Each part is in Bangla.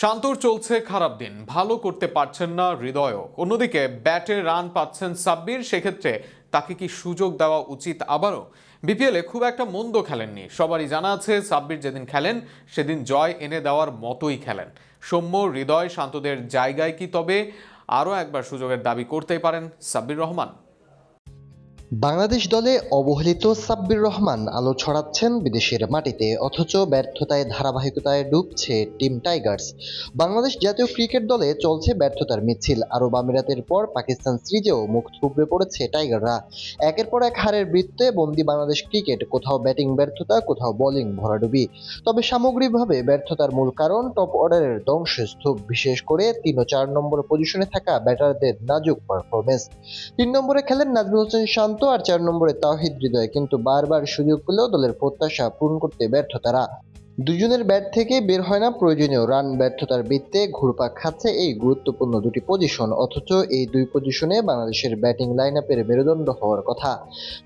শান্তর চলছে খারাপ দিন। ভালো করতে পারছেন না হৃদয়ও। অন্যদিকে ব্যাটে রান পাচ্ছেন সাব্বির, সেক্ষেত্রে তাকে কি সুযোগ দেওয়া উচিত আবারও? বিপিএলে খুব একটা মন্দ খেলেননি। সবারই জানা আছে, সাব্বির যেদিন খেলেন, সেদিন জয় এনে দেওয়ার মতোই খেলেন। সৌম্য, হৃদয়, শান্তদের জায়গায় কি তবে? আরও একবার সুযোগের দাবি করতেই পারেন সাব্বির রহমান। বাংলাদেশ দলে অবহেলিত সাব্বির রহমান আলো ছড়াচ্ছেন বিদেশের মাটিতে, অথচ ব্যর্থতায় ধারাবাহিকতায় ডুবছে টিম টাইগার্স। বাংলাদেশ জাতীয় ক্রিকেট দলে চলছে ব্যর্থতার মিছিল। আরব আমিরাতের পর পাকিস্তান সিরিজেও মুখ থুবড়ে পড়েছে টাইগাররা। একের পর এক হারের বৃত্তে বন্দি বাংলাদেশ ক্রিকেট, কোথাও ব্যাটিং ব্যর্থতা, কোথাও বোলিং ভরাডুবি। তবে সামগ্রিকভাবে ব্যর্থতার মূল কারণ টপ অর্ডারের ধ্বংসস্তূপ, বিশেষ করে তিন ও চার নম্বর পজিশনে থাকা ব্যাটারদের নাজুক পারফরমেন্স তিন নম্বরে খেলেন নাজমুল হোসেন শান্ত আর চার নম্বরে তাওহিদ হৃদয়, কিন্তু বারবার সুযোগ পেলেও দলের প্রত্যাশা পূরণ করতে ব্যর্থ তারা। দুজনের ব্যাট থেকে বের হয় না প্রয়োজনীয় রান ব্যর্থতার বৃত্তে ঘুরপাক খাচ্ছে এই গুরুত্বপূর্ণ দুটি পজিশন অথচ এই দুই পজিশনে বাংলাদেশের ব্যাটিং লাইন আপের মেরুদণ্ড হওয়ার কথা।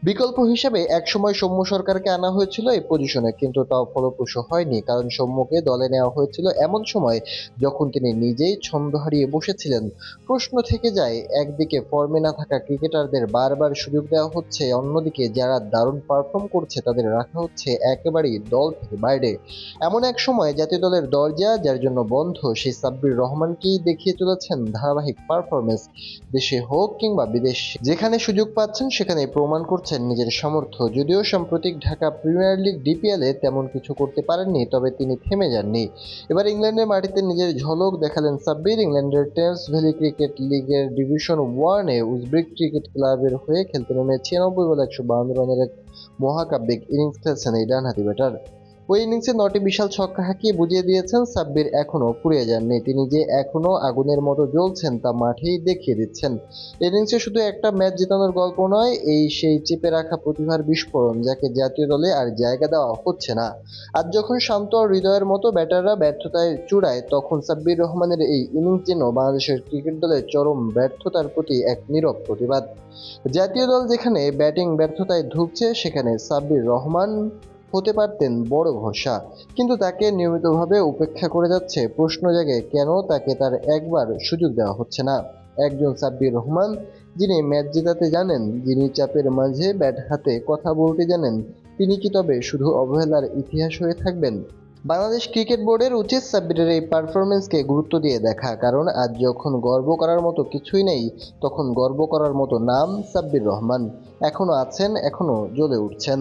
বিকল্প হিসেবে একসময় সৌম্য সরকারকে আনা হয়েছিল এই পজিশনে কিন্তু তাও ফলপ্রসূ হয়নি, কারণ সৌম্যকে দলে নেওয়া হয়েছিল এমন সময় যখন তিনি নিজেই ছন্দ হারিয়ে বসেছিলেন। প্রশ্ন থেকে যায়, একদিকে ফর্মে না থাকা ক্রিকেটারদের বারবার সুযোগ দেওয়া হচ্ছে, অন্যদিকে যারা দারুণ পারফর্ম করছে তাদের রাখা হচ্ছে একেবারেই দল থেকে বাইরে। এমন এক সময় জাতীয় দলের দরজা, যার জন্য বন্ধ, সেই সাব্বির রহমানকেই দেখিয়ে চলেছেন ধারাবাহিক পারফরমেন্স দেশে হোক কিংবা বিদেশে। যেখানে সুযোগ পাচ্ছেন সেখানে প্রমাণ করছেন নিজের সামর্থ্য। যদিও সাম্প্রতিক ঢাকা প্রিমিয়ার লিগ ডিপিএলে তেমন কিছু করতে পারেননি, তবে তিনি থেমে যাননি। এবার ইংল্যান্ডের মাটিতে নিজের ঝলক দেখালেন সাব্বির। ইংল্যান্ডের টেমস ভ্যালি ক্রিকেট লিগের ডিভিশন ওয়ানে উজবেক ক্রিকেট ক্লাবের হয়ে খেলতে নেমে ছিয়ানব্বই বলে একশো বাহান্ন রানের এক মহাকাব্যিক ইনিংস খেলছেন এই ডানহাতি ব্যাটার ওই ইনিংসে নটি বিশাল ছক্কা হাঁকিয়ে বুঝিয়ে দিয়েছেন সাব্বির এখনও ফুরিয়ে যাননি। তিনি যে এখনও আগুনের মতো জ্বলছেন তা মাঠেই দেখিয়ে দিচ্ছেন। ইনিংসে শুধু একটা ম্যাচ জেতানোর গল্প নয়, এই সেই চেপে রাখা প্রতিভার বিস্ফোরণ যাকে জাতীয় দলে আর জায়গা দেওয়া হচ্ছে না। আর যখন শান্ত হৃদয়ের মতো ব্যাটাররা ব্যর্থতায় চূড়ায়, তখন সাব্বির রহমানের এই ইনিংস যেন বাংলাদেশের ক্রিকেট দলের চরম ব্যর্থতার প্রতি এক নীরব প্রতিবাদ। জাতীয় দল যেখানে ব্যাটিং ব্যর্থতায় ধুঁকছে, সেখানে সাব্বির রহমান হতে পারতেন বড় ভরসা কিন্তু তাকে নিয়মিতভাবে উপেক্ষা করে যাচ্ছে প্রশ্ন জাগে কেন তাকে তার একবার সুযোগ দেওয়া হচ্ছে না। একজন সাব্বির রহমান, যিনি ম্যাচ জেতাতে জানেন, যিনি চাপের মাঝে ব্যাট হাতে কথা বলতে জানেন, তিনি কি তবে শুধু অবহেলার ইতিহাস হয়ে থাকবেন? বাংলাদেশ ক্রিকেট বোর্ডের উচিত সাব্বিরের এই পারফরমেন্সকে গুরুত্ব দিয়ে দেখা, কারণ আজ যখন গর্ব করার মতো কিছুই নেই, তখন গর্ব করার মতো নাম সাব্বির রহমান। এখনও আছেন এখনও জ্বলে উঠছেন।